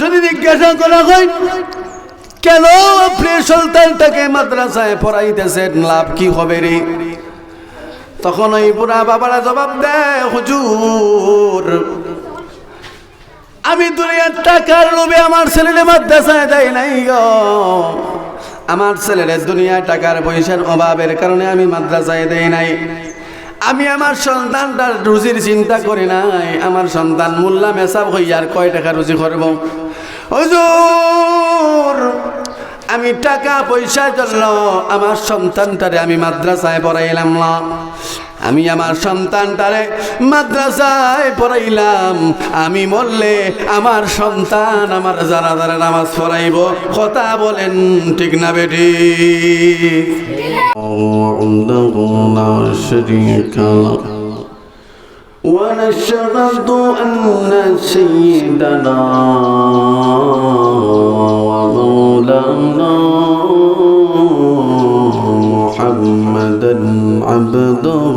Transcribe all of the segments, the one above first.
যদি জিজ্ঞাসা করা হয়, কেন আপনি সন্তানটাকে মাদ্রাসায় পড়াইতেছেন? লাভ কি হবে রে? তখন ওই বুড়া বাবারা জবাব দেয়, হুজুর, আমি দুনিয়ার টাকার লোভে আমার ছেলেরে মাদ্রাসায় দেয় নাই গ। আমার ছেলেরে দুনিয়ায় টাকার পয়সার অভাবের কারণে আমি মাদ্রাসায় দেই নাই। আমি আমার সন্তানটার রুজির চিন্তা করি নাই। আমার সন্তান মোল্লা মেসাব হইয়ার কয় টাকা রুজি করব? হুজুর, আমি টাকা পয়সার জন্য আমার সন্তানটারে আমি মাদ্রাসায় পড়াইলাম না। আমি আমার সন্তানটারে মাদ্রাসায় পড়াইলাম। আমি বললে আমার সন্তান আমার যারা যারা নামাজ পড়াইব, কথা বলেন ঠিক না বেটি? ونشهد أن سيدنا ومولانا محمدا عبده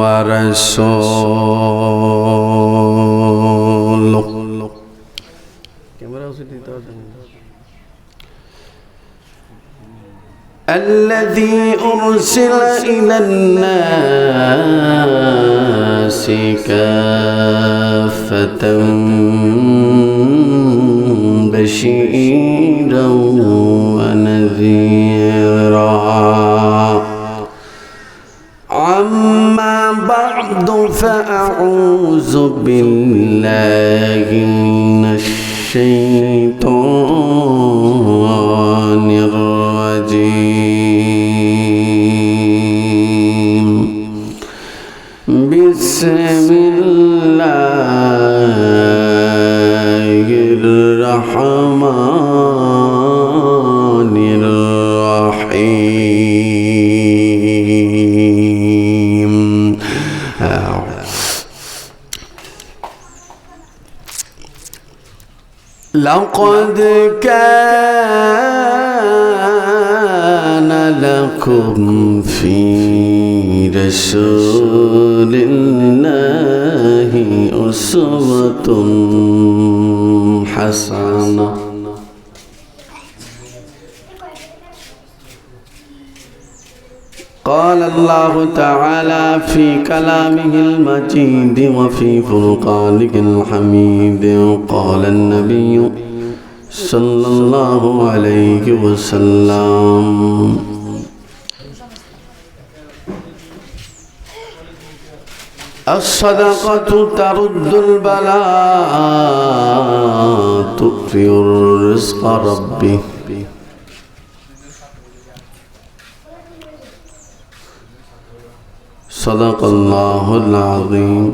ورسوله. الذي أرسل إلى الناس كافة بشيرا ونذيرا. عما بعد فأعوذ بالله من الشيطان لقد كان لكم في رسول تعالى في كلامه المجيد وفي فرقانه الحميد. قال النبي صلى الله عليه وسلم. الصدقة ترد البلاء تطفئ الرزق ربي. صدق الله العظيم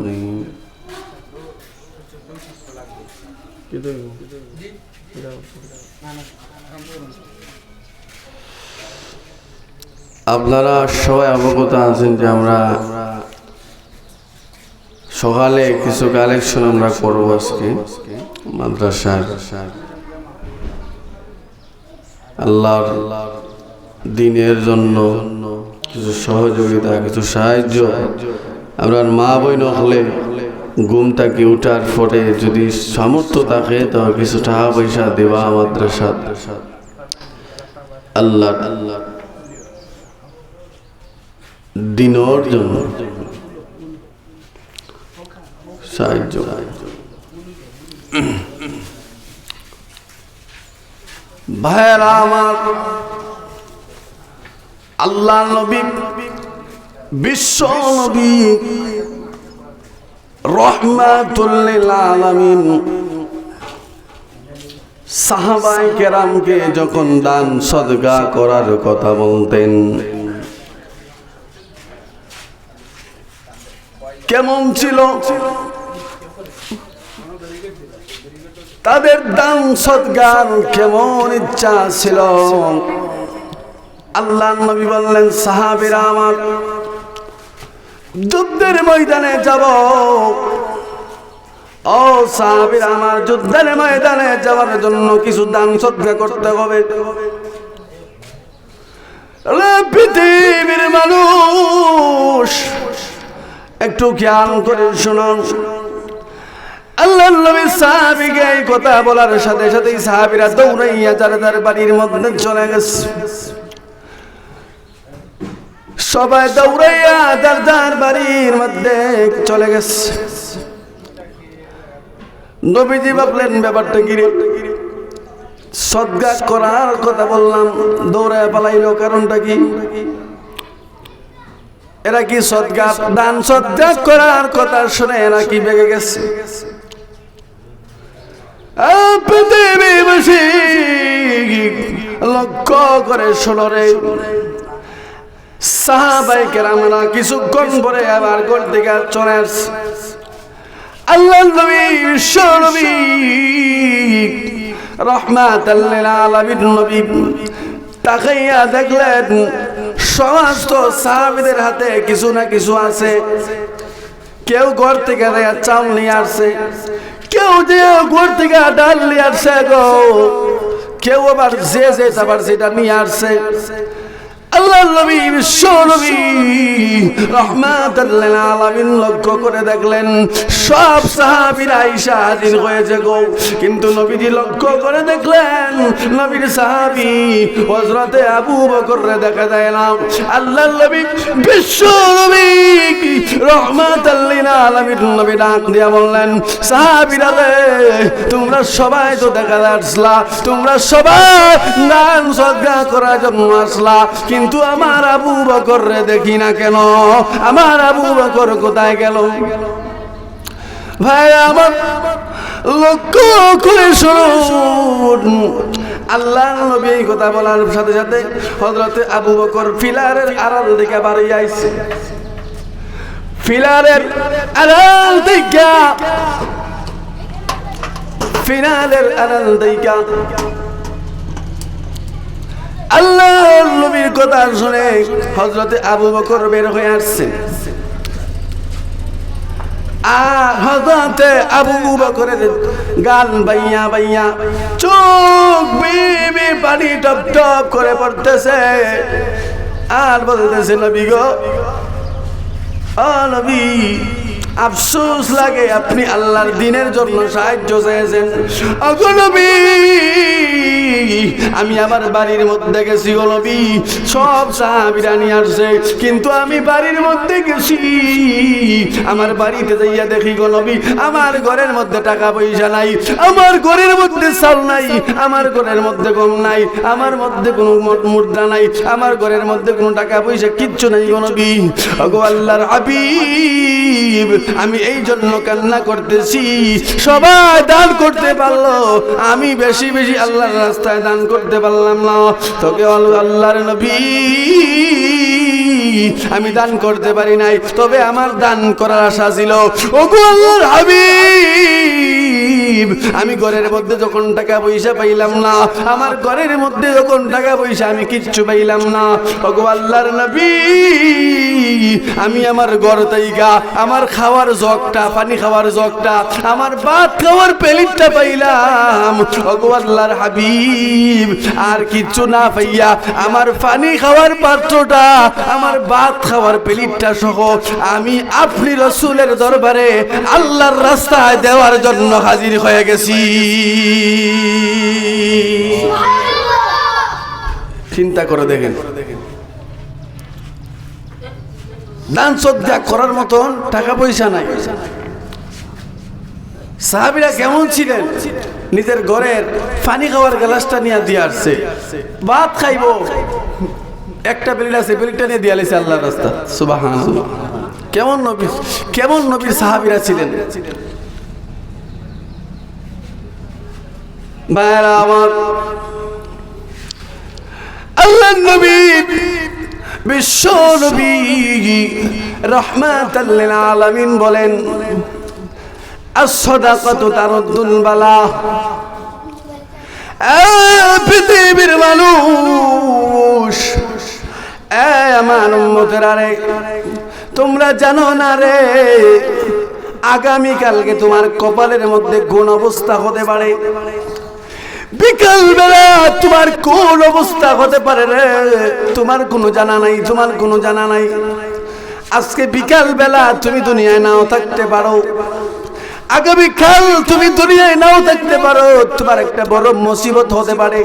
আপনারা সবাই অবগত আছেন যে আমরা সকালে কিছু কালেকশন আমরা করবো আজকে মাদ্রাসার আল্লাহর দিনের জন্য কিছু সহযোগিতা, কিছু সাহায্য। আপনার মা বই হলে ঘুম থাকি উঠার পরে যদি সামর্থ্য থাকে তো কিছু টাকা পয়সা দেওয়া মাদ্রাসা আল্লাহ আল্লাহ দিনর জন্য সাহায্য। ভাইয়েরা আমার আল্লাহ নবী, বিশ্ব নবী রহমাতুল্লিল আলামিন। সাহাবাই কেরামকে যখন দান সদগা করার কথা বলতেন। কেমন ছিল? তাদের দান সদগার কেমন ইচ্ছা ছিল? আল্লাহ নবী বললেন, সাহাবিরা আমার, যুদ্ধের ময়দানে যাব। ও সাহাবির আমার, যুদ্ধের ময়দানে যাওয়ার জন্য কিছু দান সদ্গা করতে হবে। পৃথিবীর মানুষ, একটু খেয়াল করে শুনুন। আল্লাহ নবী সাহাবিকে এই কথা বলার সাথে সাথে সাহাবিরা দৌড়াইয়া যার যার বাড়ির মধ্যে চলে গেছে। সবাই দৌড়াইয়া যার যার বাড়ির মধ্যে চলে গেছে। নবীজি ভাবলেন, ব্যাপারটা গিরে সদ্গা করার কথা বললাম দৌড়ায় পালাইলো, কারণটা কি? এরা কি সদ্গা? দান সদ্গা করার কথা শুনে এরা কি বেগে গেছে? লক্ষ্য করে শোনরে সাহাবাই কেরামরা কিছুক্ষণ পরে আবার গোল থেকে চলে আল্লাহ দেখলেন, সমস্ত সাহাবিদের হাতে কিছু না কিছু আছে। কেউ ঘর থেকে চাল নিয়ে আসছে, কেউ যে ঘর থেকে ডাল নিয়ে আসছে গো, কেউ আবার যে যে আবার সেটা নিয়ে আসছে। তোমরা সবাই তো দেখা যাচ্ছিলা তোমরা সবাই নাম সদ্গা করার জন্য আসলা কিন্তু আমার আবু বকর দেখি না কেন? আমার আবু বকর কোথায় গেল? ভাই, আমার লক্ষ্য করে শুনুন। আল্লাহ নবী এই কথা বলার সাথে সাথে হজরতে আবু বকর ফিলারের আড়াল দিকে বাড়ি আইছে। ফিলারের আড়াল দিকে ফিনালের আড়াল দিকে। আল্লাহ নবীর কথা শুনে হজরতে আবু বকর বের হয়ে আসছেন। আর হজরতে আবু বকরের গান বাইয়া বাইয়া চোখ পানি টপ টপ করে পড়তেছে। আর বলতেছে, নবী গো নবী আফসোস লাগে আপনি আল্লাহর দিনের জন্য সাহায্য চেয়েছেন। অগনবী আমি আমার বাড়ির মধ্যে গেছি গলবি সব সাহাবিরা নিয়ে আসছে, কিন্তু আমি বাড়ির মধ্যে গেছি। আমার বাড়িতে যাইয়া দেখি গলবি আমার ঘরের মধ্যে টাকা পয়সা নাই, আমার ঘরের মধ্যে চাল নাই, আমার ঘরের মধ্যে গম নাই, আমার মধ্যে কোনো মুদ্রা নাই, আমার ঘরের মধ্যে কোনো টাকা পয়সা কিচ্ছু নাই অগো আল্লাহর হাবিব আমি এই জন্য কান্না করতেছি। সবাই দান করতে পারল। আমি বেশি বেশি আল্লাহর রাস্তায় দান করতে পারলাম না। তোকে আল- আল্লাহর নবী। আমি দান করতে পারি নাই, তবে আমার দান করার আশা ছিল। ওগো আল্লাহর হাবিব। আমি ঘরের মধ্যে যখন টাকা পয়সা পাইলাম না, আমার ঘরের মধ্যে যখন টাকা পয়সা আমি কিচ্ছু পাইলাম না। ওগো আল্লাহর নবী, আমি আমার ঘর তাইগা, আমার খাওয়ার জগটা, পানি খাওয়ার জগটা, আমার ভাত খাওয়ার প্লেটটা পাইলাম। ওগো হাবিব, আর কিচ্ছু না পাইয়া আমার পানি খাওয়ার পাত্রটা, আমার ভাত খাওয়ার প্লেটটা সহ আমি আপনি রসুলের দরবারে আল্লাহর রাস্তায় দেওয়ার জন্য হাজির হয়ে গেছি। চিন্তা করে দেখেন। দান শ্রদ্ধা করার মতন টাকা পয়সা নাই। সাহাবিরা কেমন ছিলেন? নিজের ঘরের পানি খাওয়ার গ্লাসটা নিয়ে দিয়ে আসছে। ভাত খাইব। একটা প্লেট আছে, প্লেটটা নিয়ে দিয়ে আল্লাহ রাস্তা। সুবাহ কেমন নবী কেমন নবীর সাহাবিরা ছিলেন? বিশ্ব আলামিন বলেন পৃথিবীর মানুষ তোমরা জানো না রে, আগামীকালকে তোমার কপালের মধ্যে গুণ অবস্থা হতে পারে। বিকাল বেলা তোমার কোন অবস্থা হতে পারে রে? তোমার কোনো জানা নাই, তোমার কোনো জানা নাই। আজকে বিকাল বেলা তুমি দুনিয়ায় নাও থাকতে পারো। আগামীকাল তুমি দুনিয়ায় নাও থাকতে পারো। তোমার একটা বড় মুসিবত হতে পারে।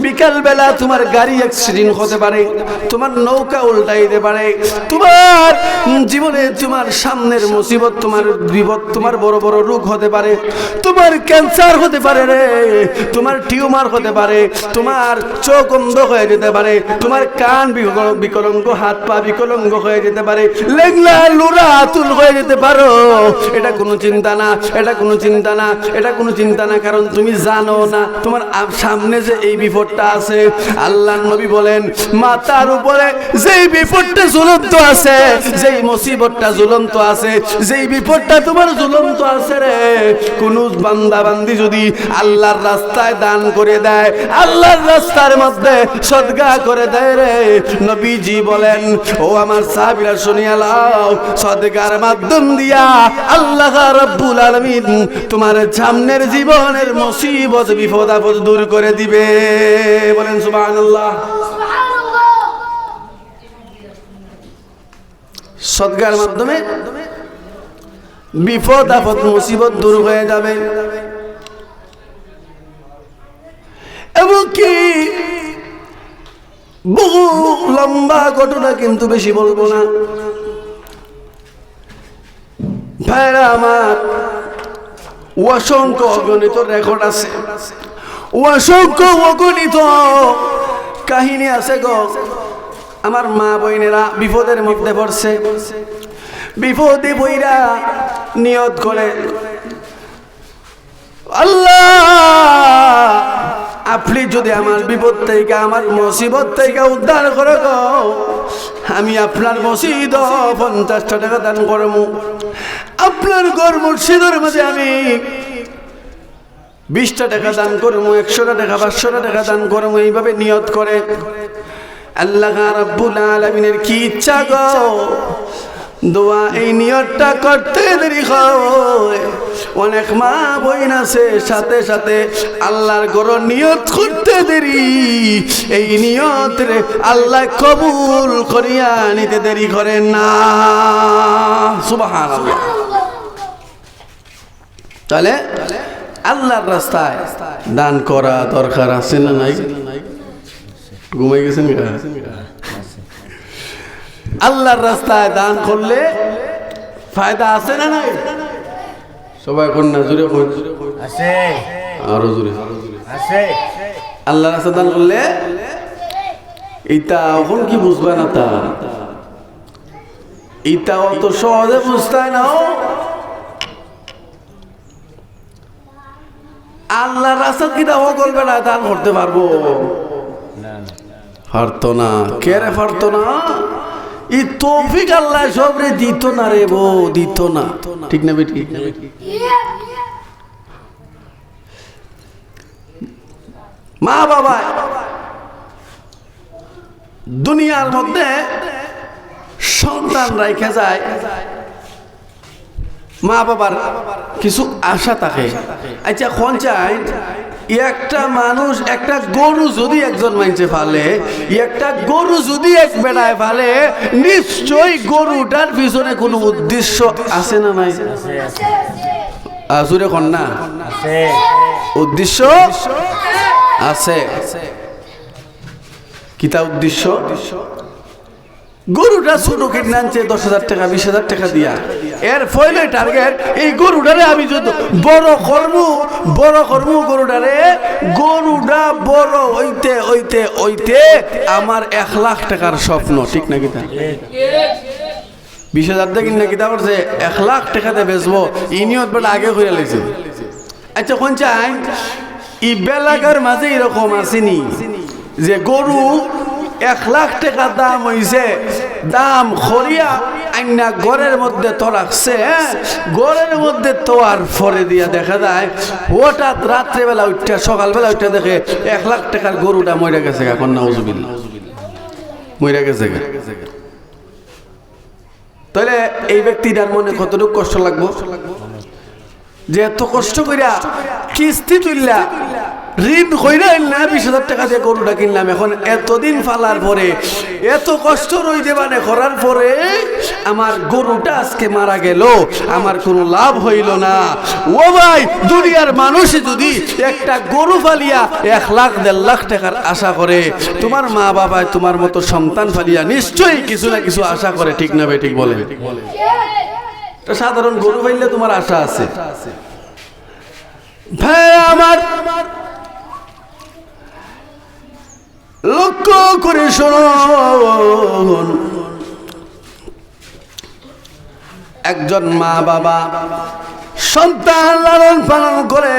বিকাল বেলা তোমার গাড়ি অ্যাক্সিডেন্ট হতে পারে, তোমার নৌকা উল্টাইতে পারে, তোমার জীবনে তোমার সামনের মুসিবত, তোমার বিপদ, তোমার বড় বড় রোগ হতে পারে, তোমার ক্যান্সার হতে পারে রে, তোমার টিউমার হতে পারে, তোমার চোখ অন্ধ হয়ে যেতে পারে, তোমার কান বিকল- বিকলঙ্গ, হাত পা বিকলঙ্গ হয়ে যেতে পারে লেগলা লুরা আতুল হয়ে যেতে পারো। এটা কোনো চিন্তা না, এটা কোনো চিন্তা না, এটা কোনো চিন্তা না, কারণ তুমি জানো না, তোমার সামনে যে এই বিপদটা আছে। আল্লাহ নবী বলেন, মাতার উপরে যেই বিপদটা ঝুলন্ত আছে, যেই মুসিবতটা ঝুলন্ত আছে, যেই বিপদটা তোমার ঝুলন্ত আছে রে, কোন বান্দা বান্দি যদি আল্লাহর রাস্তায় দান করে দেয়, আল্লাহর রাস্তার মধ্যে সদগা করে দেয় রে। নবীজি বলেন, ও আমার সাহাবীরা শুনিয়া লাও সদগার মাধ্যম দিয়া আল্লাহ রাব্বুল আলামিন তোমার সামনের জীবনের মুসিবত বিপদ আপদ দূর করে দিবে। বলেন সুবহানাল্লাহ। সদগার মাধ্যমে বিপদ আপদ মুসিবত দূর হয়ে যাবে। এমনকি বহু লম্বা ঘটনা কিন্তু বেশি বলব না। ভাইরা আমার, অসংখ্য অগণিত রেকর্ড আছে। অসংখ্য অগণিত কাহিনী আছে গো। আমার মা বইনেরা বিপদের মধ্যে পড়ছে। বিপদে বইরা নিয়ত করে। আল্লাহ, আপনি যদি আমার বিপদ থেকে, আমার মুসিবত থেকে উদ্ধার করে আমি আপনার মসজিদ পঞ্চাশটা টাকা দান করব। আপনার গড় মসজিদের মধ্যে আমি বিশটা টাকা দান করব একশোটা টাকা, পাঁচশোটা টাকা দান করব এইভাবে নিয়ত করে। আল্লাহ রাব্বুল কি ইচ্ছা গো? দোয়া এই নিয়তটা করতে দেরি হয়। অনেক মা বইন আছে, সাথে সাথে আল্লাহর গর নিয়ত করতে দেরি। এই নিয়ত রে আল্লাহ কবুল করিয়া নিতে দেরি করে না। সুবাহান তাহলে আল্লাহর রাস্তায় দান করা দরকার আছে না নাই? ঘুমাই গেছেন আল্লাহর রাস্তায় দান করলে ফায়দা আছে না নাই? সবাই কোন না জুড়ে আছে। আরও জুড়ে আছে। আল্লাহর রাস্তায় দান করলে ইটা এখন কি বুঝবা না তা? ইটা অত সহজে বুঝতায় না আল্লাহর রাস্তা কিটা ও করবে না দান করতে পারব? পারতো না। কে রে পারতো না? ই তৌফিক আল্লাহ সব রে দিত না রে বো দিত না। ঠিক না বেটি? মা বাবা দুনিয়ার মধ্যে সন্তান রেখে যায় মা বাবার কিছু আশা থাকে। আচ্ছা কোন চাই একটা মানুষ একটা গরু যদি একজন মানুষে ফালে একটা গরু যদি এক বেড়ায় ফালে নিশ্চয়ই গরুটার পিছনে কোনো উদ্দেশ্য আছে না নাই? আসুরে কন না? উদ্দেশ্য আছে। কিতা উদ্দেশ্য? গরুটা ছোট কিনে আনছে, দশ হাজার টাকা, বিশ হাজার টাকা দিয়া। এর ফলে টার্গেট এই গরুটারে আমি যদি বড় কর্ম বড় কর্ম গরুটারে, গরুটা বড় হইতে হইতে হইতে আমার এক লাখ টাকার স্বপ্ন, ঠিক না কিতা বিশ হাজার টাকা কিনা কিতা করছে এক লাখ টাকাতে বেচবো ইনিয়ত বেটা আগে করে লাইছে। আচ্ছা কোন চাই? ই বেলাকার মাঝে এরকম আসেনি যে গরু এক লাখ টাকা দাম হইছে দাম খরিয়া আইনা ঘরের মধ্যে তো রাখছে হ্যাঁ? ঘরের মধ্যে তো আর ফরে দিয়া দেখা যায় হঠাৎ রাত্রেবেলা উঠটা সকালবেলা উঠটা দেখে এক লাখ টাকার গরুটা মরে গেছে এখন না উজুবিল্লা মরে গেছে। তাহলে এই ব্যক্তিটার মনে কতটুকু কষ্ট লাগবো যে এত কষ্ট করিয়া কিস্তি তুললা ঋণ কইরা না বিশ হাজার টাকা দিয়ে গরুটা কিনলাম। এখন এতদিন ফালার পরে, এত কষ্ট রইতে মানে করার পরে, আমার গরুটা আজকে মারা গেল, আমার কোনো লাভ হইল না। ও ভাই, দুনিয়ার মানুষই যদি একটা গরু ফালিয়া এক লাখ, দেড় লাখ টাকার আশা করে, তোমার মা বাবা, তোমার মতো সন্তান ফালিয়া নিশ্চয়ই কিছু না কিছু আশা করে, ঠিক না ঠিক বলে সাধারণ গরু ফাইলে তোমার আশা আছে। ভাই, আমার লক্ষ্য করে শুনুন একজন মা বাবা সন্তান লালন পালন করে।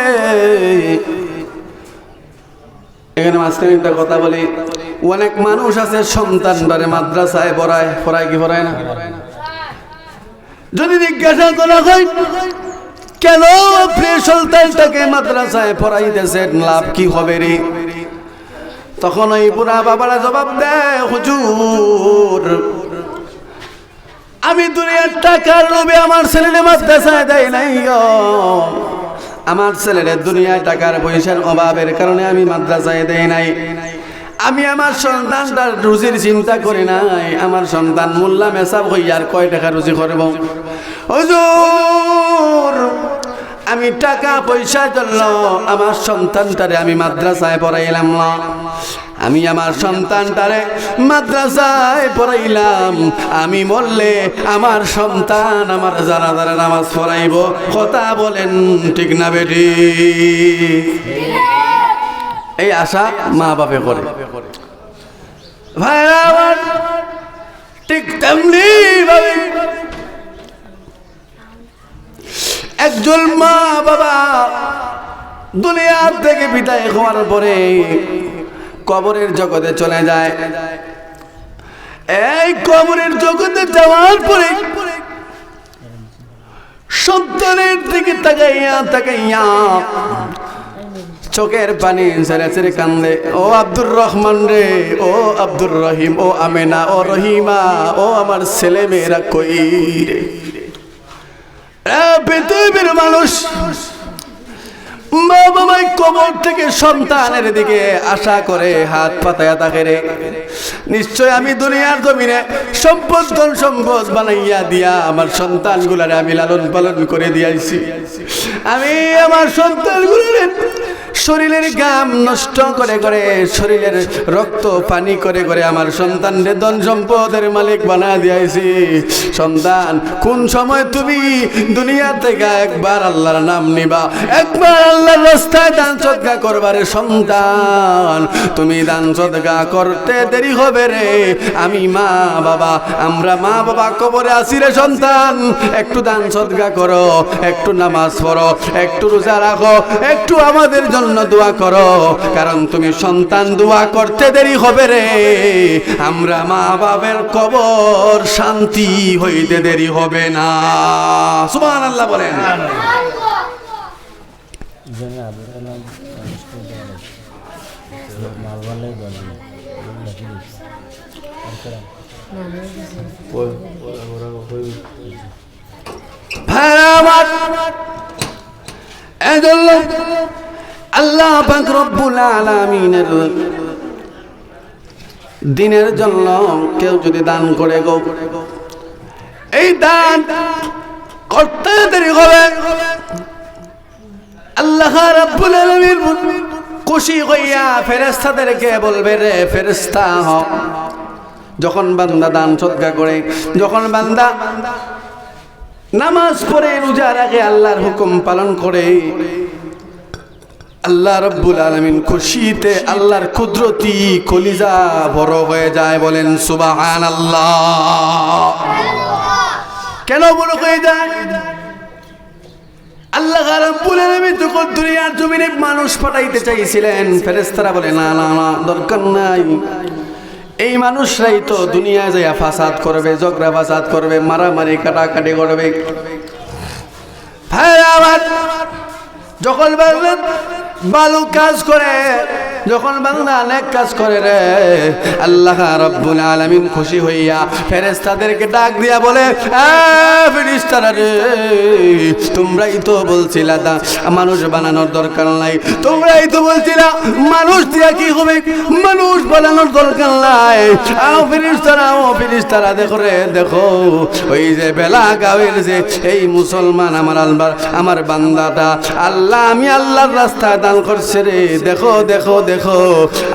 এখানে মাঝখানে একটা কথা বলি। অনেক মানুষ আছে সন্তান মাদ্রাসায় পড়ায়। পড়ায় কি পড়ায় না? যদি জিজ্ঞাসা করা হয়, কেন আপনি সন্তানটাকে মাদ্রাসায় পড়াইতেছেন? লাভ কি হবে রে? তখন ওই বুড়া বাবারা জবাব দেয়, হুজুর, আমি দুনিয়ার টাকার লোভে আমার ছেলেরে মাদ্রাসায় দেয় নাই গো। আমার ছেলেরে দুনিয়ায় টাকার পয়সার অভাবের কারণে আমি মাদ্রাসায় দেয় নাই আমি আমার সন্তানটার রুজির চিন্তা করি নাই, আমার সন্তান মোল্লা মেসাব হইয়ার কয় টাকা রুজি করব হুজুর আমি টাকা পয়সার জন্য আমার সন্তানটারে আমি মাদ্রাসায় পড়াইলাম আমি আমার সন্তানটারে মাদ্রাসায় পড়াইলাম। আমি বললে, আমার সন্তান আমার যারা যারা নামাজ পড়াইব, কথা বলেন, ঠিক না বেটি? এই আশা মা বাপে করে। ভাই আমার, ঠিক তেমনি ভাবে একজন মা বাবা দুনিয়ার থেকে বিদায় হওয়ার পরে কবরের জগতে চলে যায়। এই কবরের জগতে যাওয়ার পরে সন্তানের দিকে তাকাইয়া তাকাইয়া চোখের পানি ছেড়ে ছেড়ে কান্দে, ও আব্দুর রহমান রে, ও আব্দুর রহিম, ও আমেনা, ও রহিমা, ও আমার ছেলে মেয়েরা কই রে? পৃথিবীর মানুষ মা বাবাই কবর থেকে সন্তানের দিকে আশা করে হাত পাতায়া থাকে রে। নিশ্চয় আমি দুনিয়ার জমিনে সম্পদ, ধন, সম্পদ বানাইয়া দিয়া আমার সন্তানগুলারে আমি লালন পালন করে দিয়াইছি আমি আমার সন্তানগুলারে শরীরের গাম নষ্ট করে করে শরীরের রক্ত, পানি করে করে আমার সন্তানরে ধন সম্পদের মালিক বানা দিয়াইছি সন্তান, কোন সময় তুমি দুনিয়া থেকে একবার আল্লাহর নাম নিবা? একবার আল্লাহর রাস্তায় দান সদকা করবারে সন্তান। তুমি দান সদকা করতে দেরি হবে রে। আমি মা বাবা, আমরা মা বাবা কবরে আসি রে সন্তান। একটু দান সদকা করো, একটু নামাজ পড়ো, একটু রোজা রাখো, একটু আমাদের জন্য দোয়া করো। কারণ তুমি সন্তান, দোয়া করতে দেরি হবে রে। আমরা মা বাবার কবর শান্তি হইতে দেরি হবে না। সুবহান আল্লাহ বলেন জন্য মালবালে আল্লাহ পাক রব্বুল আলামিনের দিনের জন্য কেউ যদি দান করে গো এই দান করতে দেরি হবে। আল্লাহ রাব্বুল আলামিন খুশি হইয়া ফেরেশতাদেরকে বলবে, রে ফেরেশতা যখন বান্দা দান সদকা করে, যখন বান্দা নামাজ পড়ে রোজা রাখে আল্লাহর হুকুম পালন করে, আল্লাহ রব্বুল আলমিন খুশিতে আল্লাহর কুদরতি কলিজা বড় হয়ে যায়, বলেন সুবাহান আল্লাহ কেন বড় হয়ে যায়? আল্লাহ রাব্বুল আলামিন যখন দুনিয়ার জমিনে মানুষ পাঠাইতে চাইছিলেন, ফেরেশতারা বলে, না না না, দরকার নাই। এই মানুষরাই তো দুনিয়ায় যাইয়া ফাসাদ করবে, ঝগড়া ফাসাদ করবে, মারামারি কাটাকাটি করবে। যখন ভালো কাজ করে যখন বান্দা অনেক কাজ করে রে, আল্লাহ রব্বুল আলামিন খুশি হইয়া ফেরেশতাদেরকে ডাক দিয়া বলে, "এ ফেরেশতারা রে, তোমরাই তো বলছিলা দা, মানুষ বানানোর দরকার নাই। তোমরাই তো বলছিলা, মানুষ দিয়া কি হবে? মানুষ বানানোর দরকার নাই। আও ফেরেশতারা, ও ফেরেশতারা, দেখো রে, দেখো, ওই যে বেলা গাঁয়ের যে এই মুসলমান আমার আলবার আমার বান্দাটা, আল্লাহ, আমি আল্লাহর রাস্তায় দান করছে রে, দেখো দেখো দেখো,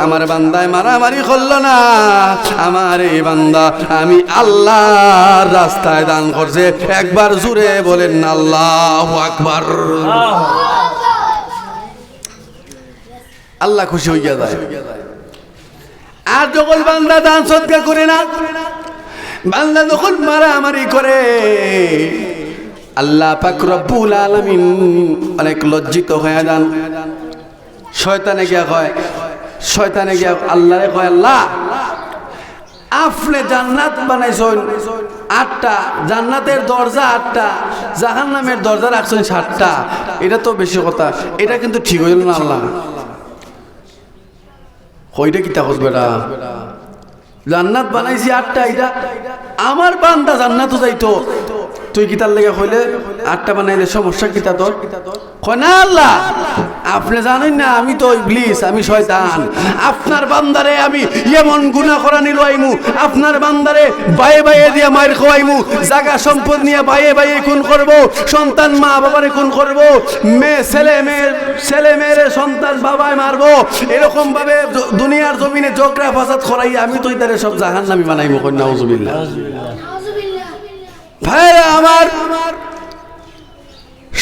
আমার বান্দায় মারামারি করল না। আমার এই বান্দা, আমি আল্লাহর রাস্তায় দান করছে। একবার জুড়ে বলেন, আল্লাহ আকবার। আল্লাহ খুশি হইয়া যায়। আর যখন বান্দা দান সৎকার করে না, বান্দা যখন মারামারি করে, আল্লাহ পাক রব্বুল আলামিন অনেক লজ্জিত হয়ে যান। শয়তানে গিয়া কয়, শয়তানে গিয়া আল্লাহরে কয়, আল্লাহ, আপনি জান্নাত বানাইছেন, আটটা, জান্নাতের দরজা আটটা, জাহান্নামের দরজা রাখছেন সাতটা। এটা তো বেশি কথা, এটা কিন্তু ঠিক হইল না আল্লাহ। কইটা কি তাকস বেটা? জান্নাত বানাইছি আটটা, এটা আমার বান্দা জান্নাতও যাইতো তুই কিতার লেগে কইলে? আটটা বানাইলে সমস্যা কিতা তোর? না আল্লাহ, আপনি জানেন না, আমি তো ইবলিস, আমি শয়তান। আপনার বান্দারে আমি এমন গুনাহ করা নিল আইমু, আপনার বান্দারে বায়ে বায়ে দিয়া মায়ের খোয়াইমু জায়গা সম্পদ নিয়ে বায়ে বায়ে খুন করব, সন্তান মা বাবারে খুন করব, মেয়ে, ছেলে মেয়ের, ছেলে মেয়েরে সন্তান বাবায় মারবো, এরকম ভাবে দুনিয়ার জমিনে জগরা ফাসাদ করাই আমি তো ইতারে সব জাহান নামি বানাইমু, কন্যা উজুবিল্লাহ ভাইরা আমার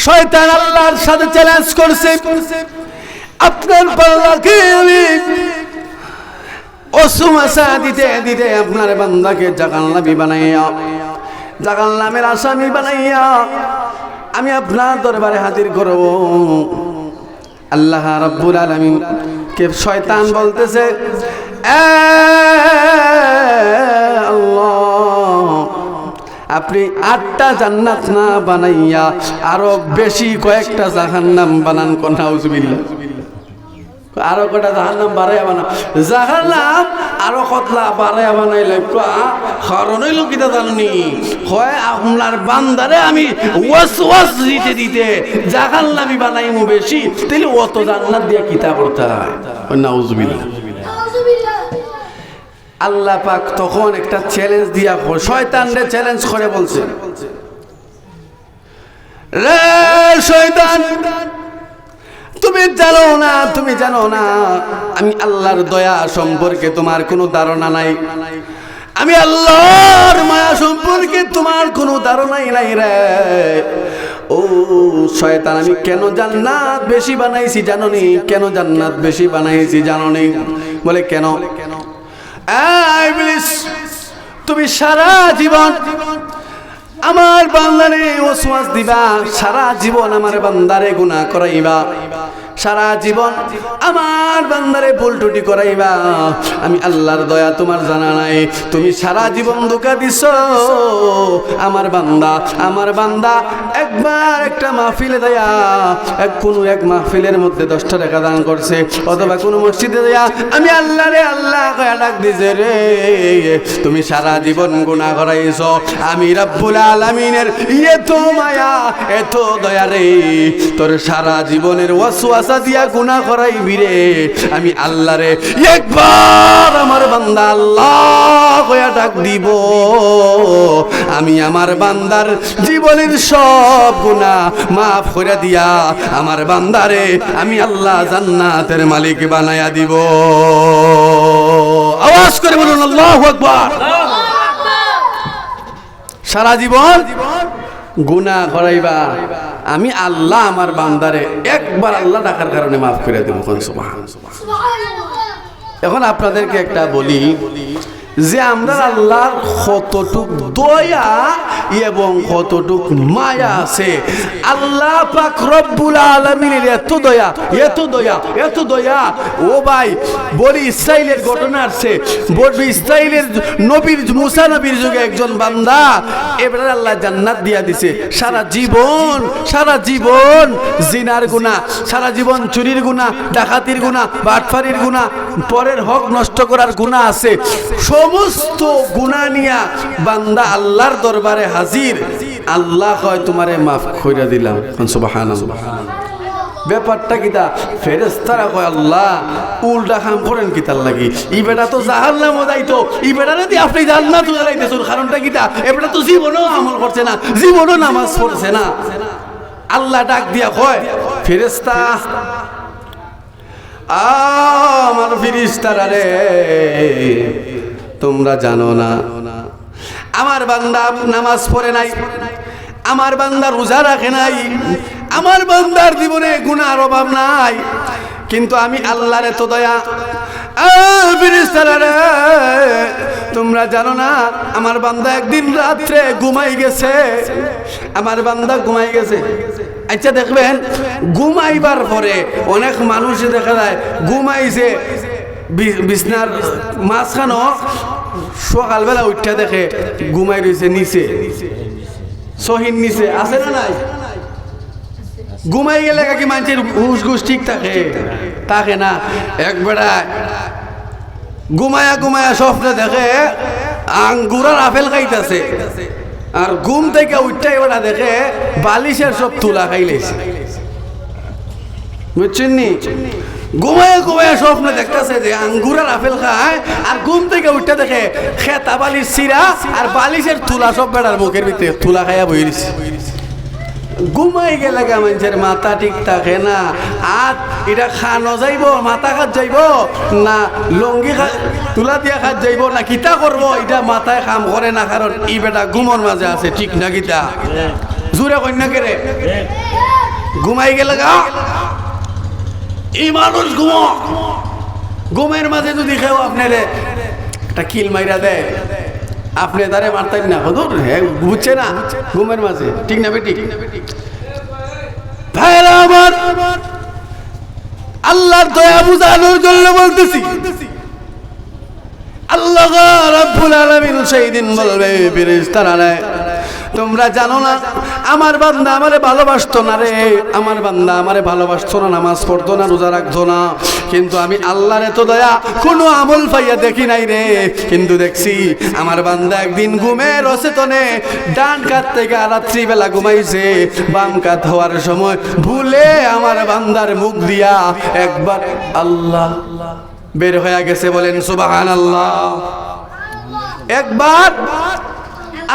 শয়তান আল্লাহর সাথে চ্যালেঞ্জ করছে। আপনার পাল্লাকে আমি অসুমাসা দিতে দিতে আপনার বান্দাকে জাগান্নাবি বানাইয়া জাগান্নামের আসামি বানাইয়া আমি আপনার দরবারে হাজির করব। আল্লাহ রাব্বুল আলামিন কে শয়তান বলতেছে, "এ আল্লাহ আপনি আটটা জান্নাত না বানাইয়া আরও বেশি কয়েকটা জাহান্নাম বানান কোনা উজবিল্লা আরও কটা জাহান্নাম বাড়াইয়া বানা জাহান্নাম আরও কতলা বাড়াইয়া বানাইলে কারণ হইল কিতা জানি হয় আপনার বান্দারে আমি ওয়াস ওয়াস দিতে দিতে জাহান্নামি বানাইমু বেশি তাহলে অত জান্নাত দিয়া কিতা করতে হয়? নাউজুবিল্লাহ। আল্লাহ পাক তখন একটা চ্যালেঞ্জ দিয়া শয়তান রে চ্যালেঞ্জ করে বলছে। রে শয়তান, তুমি জানো না, তুমি জানো না, আমি আল্লাহর দয়া সম্পর্কে তোমার কোনো ধারণা নাই। আমি আল্লাহর মায়া সম্পর্কে তোমার কোনো ধারণাই নাই রে। ও শয়তান, আমি কেন জান্নাত বেশি বানাইছি জানো নি? কেন জান্নাত বেশি বানাইছি জানো নি? বলে কেন? তুমি সারা জীবন আমার বান্দারে ওসওয়াস দিবা সারা জীবন আমার বান্দারে গুনাহ করাইবা। সারা জীবন আমার বান্দারে ভুল টুটি করাইবা। আমি আল্লাহর দয়া তোমার জানা নাই। তুমি সারা জীবন ধোকা দিছ। আমার বান্দা আমার বান্দা, একবার একটা মাহফিলে দেয়া। এক কোনো এক মাহফিলের মধ্যে দশটা টাকা দান করছে। অথবা কোনো মসজিদে দেয়া। আমি আল্লাহ রে আল্লাহ কয়া ডাক দিছে রে। তুমি সারা জীবন গুণা করাইছ আমি রাব্বুল আলামিনের এত মায়া, এত দয়া রে। তোর সারা জীবনের ওয়াসওয়াসা দিয়া গুণা করাইবি রে। আমি আল্লাহ রে, একবার আমার বান্দা আল্লাহ কয়া ডাক দিব। আমি আমার বান্দার জীবনের সব গুণা মাফ করে দিয়া আমার বান্দারে আমি আল্লাহ জান্নাতের মালিক বানায়া দিব। আওয়াজ করে বলুন, আল্লাহু আকবার। সারা জীবন গুনাহ করাইবা। আমি আল্লাহ আমার বান্দারে একবার আল্লাহ ডাকার কারণে মাফ করে দেবো। এখন আপনাদেরকে একটা বলি যে আমরা আল্লাহর কতটুক দয়া এবং কতটুক মায়া আছে, আল্লাহ পাক রব্বুল আলামিনের এত দয়া এত দয়া এত দয়া। ও ভাই বলি ইসরাইলের ঘটনা আছে। বলি ইসরাইলের নবীর, মুসা নবীর যুগে একজন বান্দা, এবারে আল্লাহ জান্নাত দিয়া দিছে। সারা জীবন সারা জীবন জিনার গুনাহ, সারা জীবন চুরির গুনাহ, ডাকাতির গুনাহ, বাটফারির গুনাহ, পরের হক নষ্ট করার গুনাহ আছে। সমস্ত গুনাহ নিয়া বান্দা আল্লাহর দরবারে হাজির। আল্লাহ কয়, তোমারে মাফ কইরা দিলাম। সুবহানাল্লাহ। ব্যাপারটা কিতা ফেরেস্তারা কয়, আল্লাহ, উল্টা কাম করেন কিতার লাগি? ই বেটা তো জাহার নাম যাইতো। ই বেটা যদি আপনি জান্নাত যাইতেছুন কারণটা কিতা এ বেটা তো জীবনও আমল করছে না, জীবনও নামাজ পড়ছে না। আল্লাহ ডাক দিয়া কয় ফেরেস্তা আমার ফিরিস্তারা রে তোমরা জানো না। আমার বান্দা নামাজ পড়ে নাই। আমার বান্দা রোজা রাখে নাই। আমার বান্দার জীবনে গুনার অভাব নাই। কিন্তু আমি আল্লাহর এত দয়া। তোমরা জানো না, আমার বান্দা একদিন রাত্রে ঘুমাই গেছে। আমার বান্দা ঘুমাই গেছে। আচ্ছা দেখবেন, ঘুমাইবার পরে অনেক মানুষ দেখা যায়, ঘুমাইছে বিছনার মাঝখানো সকালবেলা উঠা দেখে ঘুমাই রয়েছে নিচে। সহিন নিচে। আছে না নাই? ঘুমাই গেলে কি মানুষের হুশ ঘুষ ঠিক থাকে? থাকে না। এক বেড়ায় ঘুমায়া ঘুমায়া স্বপ্নে দেখে আঙ্গুরার আপেল খাইতেছে। আর ঘুম থেকে উঠতে এবার দেখে বালিশের সব তুলা খাইলেছে। বুঝছেন নি? ঘুমায় ঘুমায় স্বপ্নে দেখতেছে যে আঙ্গুরের আপেল খায় আর ঘুম থেকে উঠতে দেখে খেতা বালিশ সিরা আর বালিশের তুলা সব বেড়ার মুখের ভিতরে তুলা খাইয়া বই দিছে। ঘুমাই গেলে মানুষের মাথা ঠিক থাকে না। আর এটা খানো যাইব মাথা খাত যাইব না লঙ্গি তুলা দিয়া খাত যাইব না কিতা করব এটা মাথায় কাম করে না কারণ ই বেটা ঘুমর মাঝে আছে ঠিক না কিতা? জোরে কন্যা কেরে ঘুমাই গেলে গা এই মানুষ ঘুমো। ঘুমের মাঝে যদি খেও আপনারে, একটা কিল মাইরা দেয়। আপনি তারে মারতেন না। হদুর হ্যাঁ বুঝছে না ঘুমের মাঝে। ঠিক না বেটি আল্লাহর দয়া বুঝানোর জন্য বলতেছি। আল্লাহ রাব্বুল আলামিন সেই দিন বলবে, ফেরেশতারা রে তোমরা জানো না, আমার বান্দা আমারে ভালোবাসতো না রে। আমার বান্দা আমারে ভালোবাসতো না, নামাজ পড়তো না, রোজা রাখতো না। কিন্তু আমি আল্লাহর এত দয়া, কোনো আমল পাইয়া দেখি নাই রে। কিন্তু দেখছি, আমার বান্দা একদিন ঘুমের অচেতনে ডান কাত থেকে রাত্রিবেলা ঘুমাইছে। বাম কাত হওয়ার সময় ভুলে আমার বান্দার মুখ দিয়া একবার আল্লাহ বের হয়ে গেছে বলেন সুবাহান আল্লাহ একবার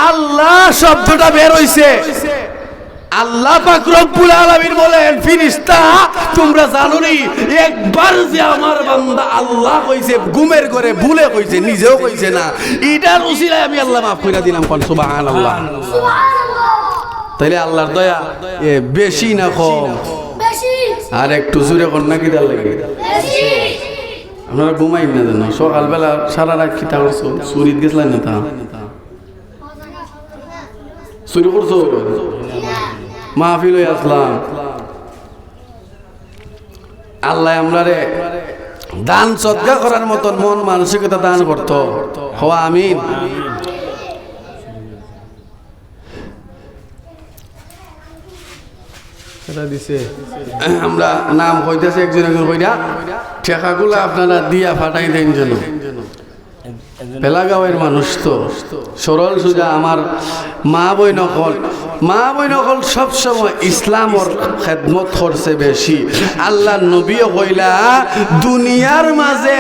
আল্লাহ শব্দটা বের হইছে। আল্লাহ পাক রব্বুল আলামিন বলেন ফিরিস্তা তোমরা জানো নি একবার যে আমার বান্দা আল্লাহ কইছে ঘুমের করে ভুলে কইছে নিজেও কইছে না। এটার উসিলায় আমি আল্লাহ মাফ করে দিলাম কোন সুবহানাল্লাহ। তাইলে আল্লাহর দয়া এ বেশি না কম। বেশি। আর একটু জোরে কোন নাকি দাল লাগে? বেশি। আপনারা ঘুমাই না জানো সকালবেলা সারা রাত কি তা করছ চুরিত গেছিলেন না তা? চুরি করছ? মাহফিল হয়ে আসলাম। আল্লাহ আমরা রে দান সদ্গা করার মতন মন মানসিকতা দান করতো। হওয়া আমিন। আমরা নাম কইতেছে একজন একজন কইরা। ঠেকাগুলো আপনারা দিয়া ফাটাই দেন যেন। পেলাগাঁওয়ের মানুষ তো। সরল সোজা আমার মা বই নকল মা বই নকল সবসময় ইসলামর খেদমত করছে বেশি। আল্লাহ নবীও কইলা, দুনিয়ার মাঝে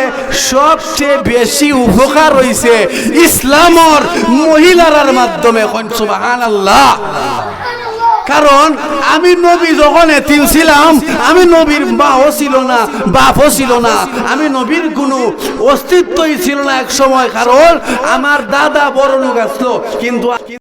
সবচেয়ে বেশি উপকার হইছে ইসলামর মহিলার মাধ্যমে। সুবাহান আল্লাহ কারণ আমি নবী যখন এতিম ছিলাম, আমি নবীর মাও ছিল না, বাপও ছিল না। আমি নবীর কোনো অস্তিত্বই ছিল না এক সময়, কারণ আমার দাদা বড় লোক আসলো, কিন্তু